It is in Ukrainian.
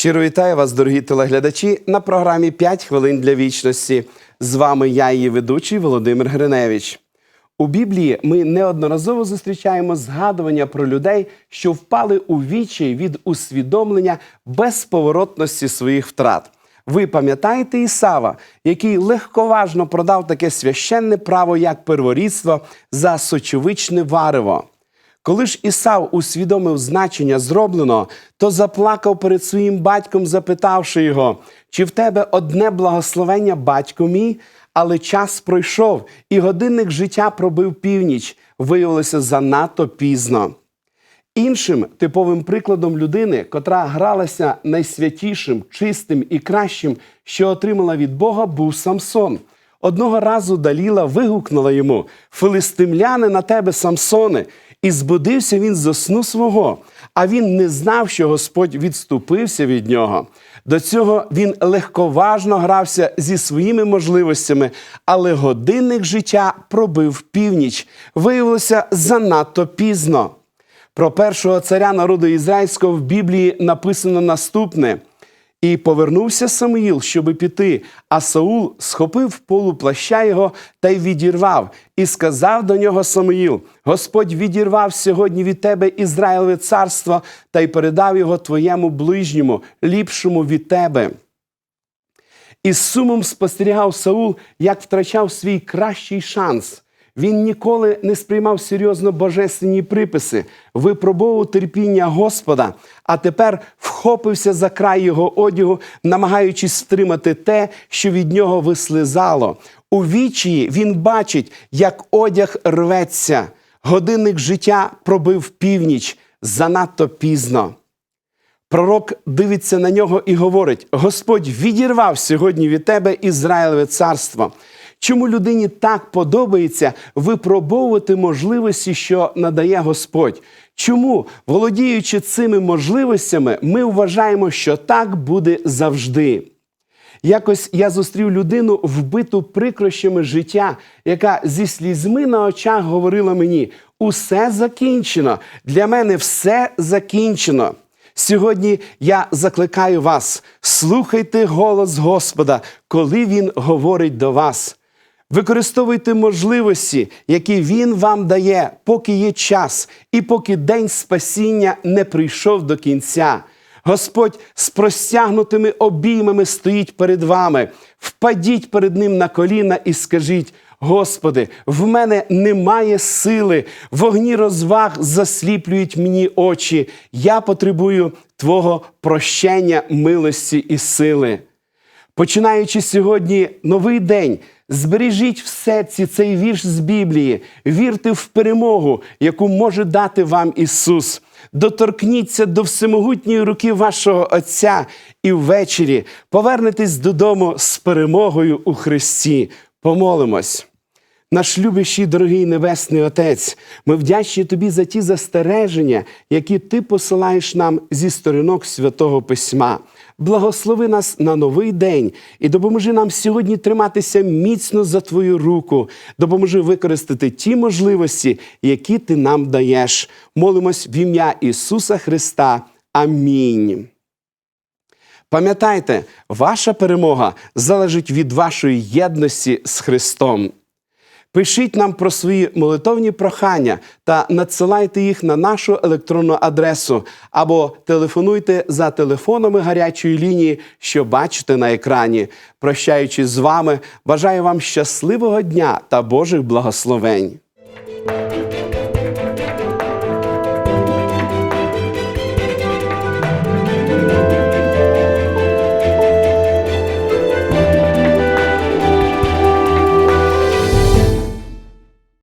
Щиро вітаю вас, дорогі телеглядачі, на програмі «5 хвилин для вічності. З вами я, її ведучий Володимир Гриневич. У Біблії ми неодноразово зустрічаємо згадування про людей, що впали у вічі від усвідомлення безповоротності своїх втрат. Ви пам'ятаєте Ісава, який легковажно продав таке священне право, як перворідство, за сочовичне варево. Коли ж Ісав усвідомив значення зробленого, то заплакав перед своїм батьком, запитавши його, чи в тебе одне благословення, батько мій, але час пройшов, і годинник життя пробив північ, виявилося занадто пізно. Іншим типовим прикладом людини, котра гралася найсвятішим, чистим і кращим, що отримала від Бога, був Самсон. Одного разу Даліла вигукнула йому: Филистимляни на тебе, Самсоне, і збудився він з сну свого, а він не знав, що Господь відступився від нього. До цього він легковажно грався зі своїми можливостями, але годинник життя пробив північ. Виявилося занадто пізно. Про першого царя народу ізраїльського в Біблії написано наступне. І повернувся Самуїл, щоби піти, а Саул схопив полу плаща його та й відірвав, і сказав до нього Самуїл: Господь відірвав сьогодні від тебе Ізраїлеве царство та й передав його твоєму ближньому, ліпшому від тебе. Із сумом спостерігав Саул, як втрачав свій кращий шанс. Він ніколи не сприймав серйозно божественні приписи, випробовував терпіння Господа, а тепер вхопився за край його одягу, намагаючись стримати те, що від нього вислизало. У вічії він бачить, як одяг рветься. Годинник життя пробив північ занадто пізно. Пророк дивиться на нього і говорить: Господь відірвав сьогодні від тебе Ізраїлеве царство. Чому людині так подобається випробовувати можливості, що надає Господь? Чому, володіючи цими можливостями, ми вважаємо, що так буде завжди? Якось я зустрів людину, вбиту прикрощами життя, яка зі слізьми на очах говорила мені: усе закінчено, для мене все закінчено. Сьогодні я закликаю вас, слухайте голос Господа, коли Він говорить до вас. Використовуйте можливості, які Він вам дає, поки є час, і поки день спасіння не прийшов до кінця. Господь з простягнутими обіймами стоїть перед вами. Впадіть перед Ним на коліна і скажіть: Господи, в мене немає сили, вогні розваг засліплюють мені очі. Я потребую Твого прощення, милості і сили. Починаючи сьогодні новий день, збережіть в серці цей вірш з Біблії, вірте в перемогу, яку може дати вам Ісус. Доторкніться до всемогутньої руки вашого Отця і ввечері повернетесь додому з перемогою у Христі. Помолимось. Наш любящий, дорогий Небесний Отець, ми вдячні Тобі за ті застереження, які Ти посилаєш нам зі сторінок святого Письма. Благослови нас на новий день і допоможи нам сьогодні триматися міцно за Твою руку. Допоможи використати ті можливості, які Ти нам даєш. Молимось в ім'я Ісуса Христа. Амінь. Пам'ятайте, ваша перемога залежить від вашої єдності з Христом. Пишіть нам про свої молитовні прохання та надсилайте їх на нашу електронну адресу або телефонуйте за телефонами гарячої лінії, що бачите на екрані. Прощаючись з вами, бажаю вам щасливого дня та Божих благословень.